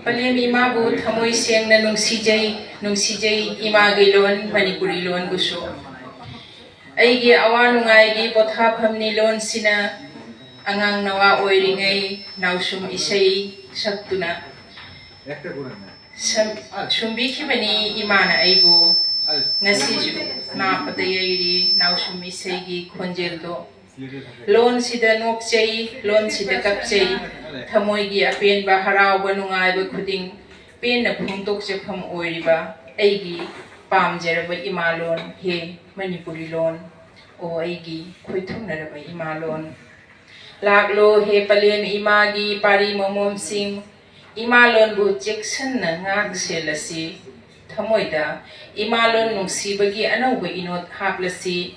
Palim imabot hamoy siyang na nung sijay, nung sijay imagilon, manikulilon gusto. Ay gi awano nga ay gi pothap hamnilon sina angang nawa oy ringay nausum isay saktuna. Sam, ah, sumbiki mani imana ay go ngasi na patayay ri nausum isay gi konjel do. Lon sida nok chay, lon sida kap chay, ꯊꯃꯣꯏꯒꯤ ꯑꯄꯦꯟꯕ ꯍꯔꯥꯎꯕ ꯅꯨꯡꯉꯥꯏꯕ ꯈꯨꯗꯤꯡ ꯄꯦꯟꯅ ꯐꯣꯡꯗꯣꯛꯆꯐꯝ ꯑꯣꯏꯔꯤꯕ ꯑꯩꯒꯤ ꯄꯥꯝꯖꯔꯕ ꯏꯃꯥꯂꯣꯟ ꯍꯦ ꯃꯅꯤꯄꯨꯔꯤ ꯂꯣꯟ ꯑꯣ ꯑꯩꯒꯤ ꯈꯣꯏꯊꯨꯡꯅꯔꯕ ꯏꯃꯥꯂꯣꯟ ꯂꯥꯛꯂꯣ ꯍꯦ ꯄꯂꯦꯝ ꯏꯃꯥꯒꯤ ꯄꯥꯔꯤ ꯃꯃꯣꯝꯁꯤꯡ ꯏꯃꯥꯂꯣꯟꯕꯨ ꯆꯦꯛꯁꯤꯟꯅ ꯉꯥꯛ ꯁꯦꯜꯂꯁꯤ ꯊꯃꯣꯏꯗ ꯏꯃꯥꯂꯣꯟ ꯅꯨꯡꯁꯤꯕꯒꯤ ꯑꯅꯧꯕ ꯏꯅꯣꯠ ꯍꯥꯞꯂꯁꯤ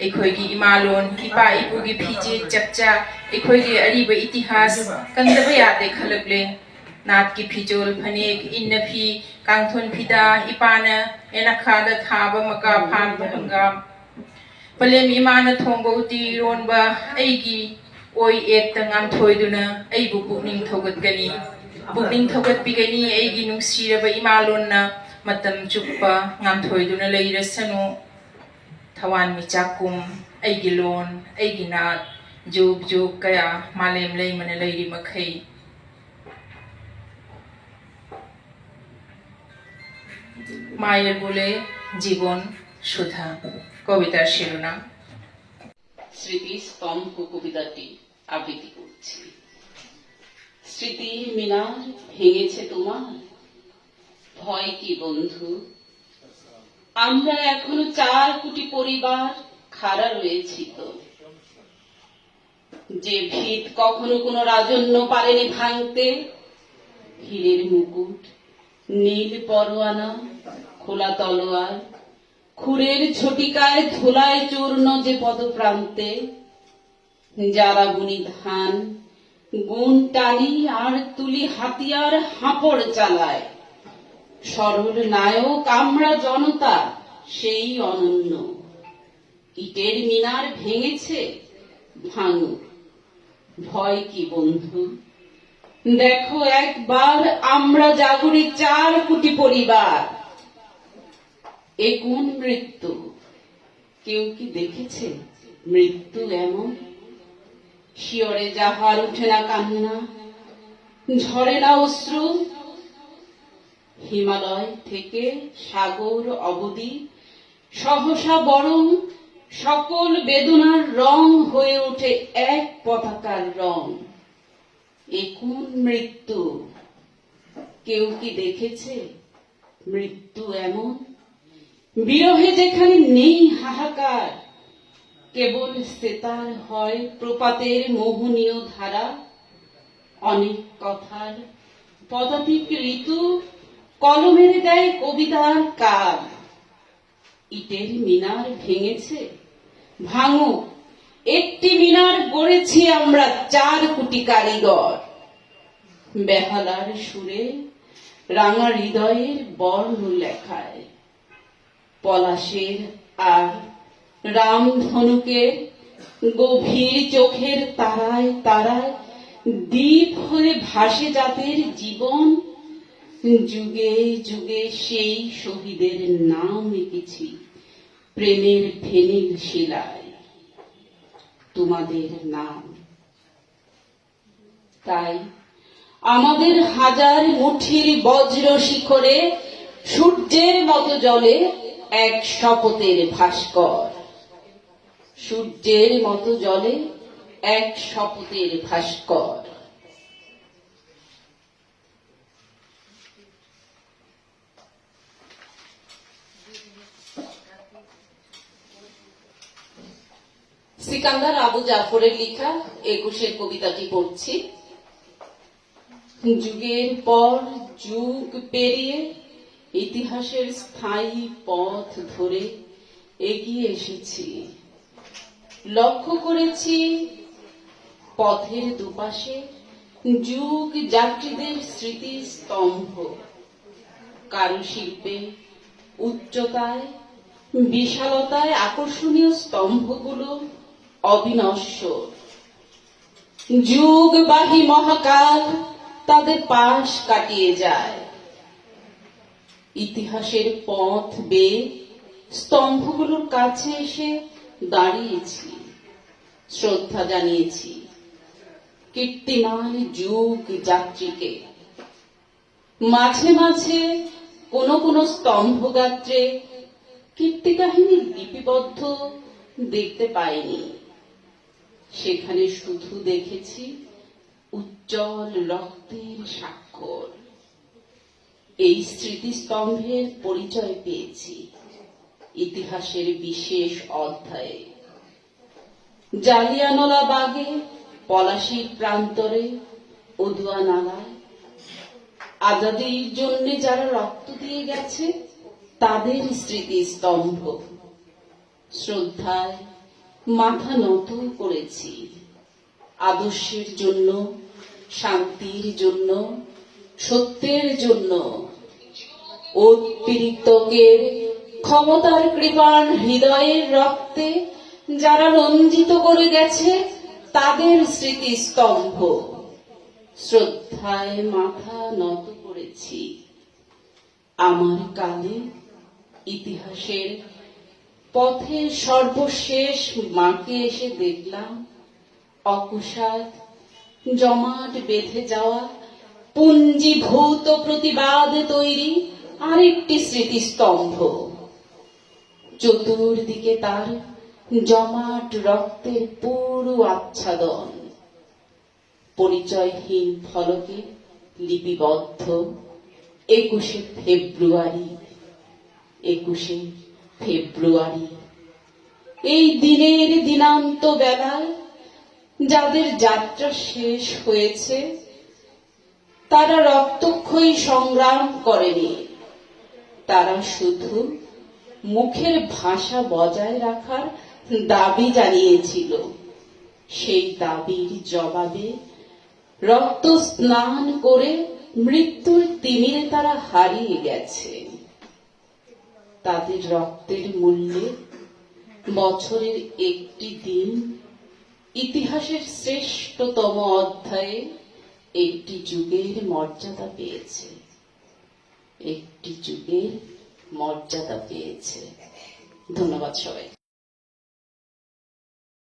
ꯑꯩꯈꯣꯏꯒꯤ ꯏꯃꯥꯂꯣꯟ ꯏꯄꯥ ꯏꯄꯨꯒꯤ ꯐꯤꯖꯦꯠ ꯆꯛꯆꯥ ꯑꯩꯈꯣꯏꯒꯤ ꯑꯔꯤꯕ ꯏꯇꯤꯍꯥꯁ ꯀꯟꯗꯕ ꯌꯥꯗꯦ ꯈꯜꯂꯛꯂꯦ ꯅꯥꯠꯀꯤ ꯐꯤꯖꯣꯜ ꯐꯅꯦꯛ ꯏꯟꯅꯐꯤ ꯀꯥꯡꯊꯣꯟ ꯐꯤꯗꯥ ꯏꯄꯥꯅ ꯌꯦꯅꯈꯥꯗ ꯊꯥꯕ ꯃꯀꯥ ꯐꯥꯟꯕ ꯍꯪꯒꯥꯝ ꯄꯂꯦꯝ ꯏꯃꯥꯅ ꯊꯣꯡꯕ ꯎꯇꯤ ꯏꯔꯣꯟꯕ ꯑꯩꯒꯤ ꯑꯣꯏ ꯑꯦꯠꯇ ꯉꯥꯝꯊꯣꯏꯗꯨꯅ ꯑꯩꯕꯨ ꯄꯨꯛꯅꯤꯡ ꯊꯧꯒꯠꯀꯅꯤ ꯄꯨꯛꯅꯤꯡ ꯊꯧꯒꯠꯄꯤꯒꯅꯤ ꯑꯩꯒꯤ ꯅꯨꯡꯁꯤꯔꯕ ꯏꯃꯥꯂꯣꯟꯅ ꯃꯇꯝ ꯆꯨꯞꯄ ꯉꯥꯝꯊꯣꯏꯗꯨꯅ ꯂꯩꯔꯁꯅꯨ ꯊꯋꯥꯟ ꯃꯤꯆꯥꯛꯀꯨꯝ ꯑꯩꯒꯤ ꯂꯣꯟ ꯑꯩꯒꯤ ꯅꯥꯠ ꯖꯨꯒ ꯖꯨꯒ ꯀꯌꯥ ꯃꯥꯂꯦꯝ ꯂꯩꯃꯅ ꯂꯩꯔꯤ ꯃꯈꯩ মায়ের বলে জীবন সুধা কবিতার শিরোনাম স্মৃতি স্তম্ভ কবিতাটি আবৃত্তি করছি স্মৃতি মিনার ভেঙেছে তোমার ভয় কি বন্ধু আমরা এখনও চার কোটি পরিবার খাড়া রয়েছি তো। যে ভিত কখনো কোনো রাজন্য পারেনি ভাঙতে হীরের মুকুট, নীল পরোয়ানা, খোলা তলোয়ার, খুরের ঝটিকায় ধুলায় চূর্ণ যে পদপ্রান্তে, যারা বুনি ধান, গুণ টানি আর তুলি হাতিয়ার হাঁপড় চালায়। সরল নায়ক আমরা জনতা, সেই অনন্য। ইটের মিনার ভেঙেছে, ভাঙুক। ভয় কি বন্ধু? দেখো একবার আমরা জাগরি চার কোটি পরিবার। এ কোন মৃত্যু। কেউ কি দেখেছে মৃত্যু এমন? শিয়রে যাহার উঠে না কান্না, ঝরে না অশ্রু হিমালয় থেকে সাগর, অবধি। সহসা বরং সকল বেদনার রং হয়ে ওঠে এক পতাকার রং। এ কোন মৃত্যু। কেউ কি দেখেছে মৃত্যু এমন? বিরহে যেখানে নেই হাহাকার, কেবল সেতার হয় প্রপাতের মোহনীয় ধারা। অনেক কথার পদাতিক ঋতু কলমের দেয় কবিতার কাল ইটের মিনার ভেঙেছে। ভাঙুক একটি মিনার গড়েছি আমরা চার কোটি কারিগর। বেহালার সুরে রাঙা হৃদয়ের বর্ণ লেখায়। পলাশের আর রাম রামধনুকের গভীর চোখের তারায় তারায় দ্বীপ হয়ে ভাসে জাতের জীবন যুগে যুগে সেই শহীদের নাম এঁকেছি। প্রেমের ফেনিল শিলায়। তোমাদের নাম। তাই আমাদের হাজার মুঠির বজ্র শিখরে সূর্যের মতো জলে এক শপথের ভাস্কর। সূর্যের মতো জলে এক শপথের ভাস্কর। সিকান্দার আবু জাফরের লেখা একুশের কবিতাটি পড়ছি। যুগের পর যুগ পেরিয়ে ইতিহাসের স্থায়ী পথ ধরে এগিয়ে এসেছি। লক্ষ্য করেছি পথের দুপাশে যুগ যাত্রীদের স্মৃতি স্তম্ভ কারুশিল্পে উচ্চতায়, বিশালতায় আকর্ষণীয় স্তম্ভগুলো অবিনশ্বর। যুগবাহী মহাকাল তাদের পাশ কাটিয়ে যায়। ইতিহাসের পথ বেয়ে স্তম্ভগুলোর কাছে এসে দাঁড়িয়েছি, শ্রদ্ধা জানিয়েছি, কীর্তিমান যুগ যাত্রীকে। মাঝে মাঝে কোন কোন স্তম্ভগাত্রে কীর্তিকাহিনী লিপিবদ্ধ দেখতে পাইনি। সেখানে শুধু দেখেছি উজ্জ্বল রক্তের স্বাক্ষর। এই স্মৃতিস্তম্ভের পরিচয় পেয়েছি ইতিহাসের বিশেষ অধ্যায়ে। জালিয়ানলা বাগে পলাশির প্রান্তরে অদুয়া নালায় আজাদির জন্য যারা রক্ত দিয়ে গেছে, তাদের স্মৃতিস্তম্ভ। শ্রদ্ধায় মাথা নত করেছি। আদর্শের জন্য, শান্তির জন্য, সত্যের জন্য। অতিরিক্তকের ক্ষমতার কৃপাণ হৃদয়ের রক্তে যারা রঞ্জিত করে গেছে, তাদের স্মৃতিস্তম্ভ শ্রদ্ধায় মাথা নত করেছি। আমার কালে ইতিহাসের পথে সর্বশেষ মাকে এসে দেখলাম। অকুশাদ জমাট বেঁধে যাওয়া, পুঞ্জীভূত প্রতিবাদ তৈরি আরেকটি স্মৃতিস্তম্ভ। চতুর্দিকে তার জমাট রক্তের পুরো আচ্ছাদন। পরিচয়হীন ফলকে লিপিবদ্ধ। একুশে ফেব্রুয়ারি, একুশে ফেব্রুয়ারি। এই দিনের দিনান্ত বেলায় যাদের যাত্রা শেষ হয়েছে, তারা রক্তক্ষয়ী সংগ্রাম করেনি। তারা শুধু মুখের ভাষা বজায় রাখার দাবি জানিয়েছিল। সেই দাবির জবাবে রক্ত স্নান করে মৃত্যুর তিমিরে তারা হারিয়ে গেছে। তাদের রক্তের মূল্যে বছরের একটি দিন ইতিহাসের শ্রেষ্ঠতম অধ্যায়ে একটি যুগের মর্যাদা পেয়েছে। একটি যুগের মর্যাদা পেয়েছে। ধন্যবাদ সবাই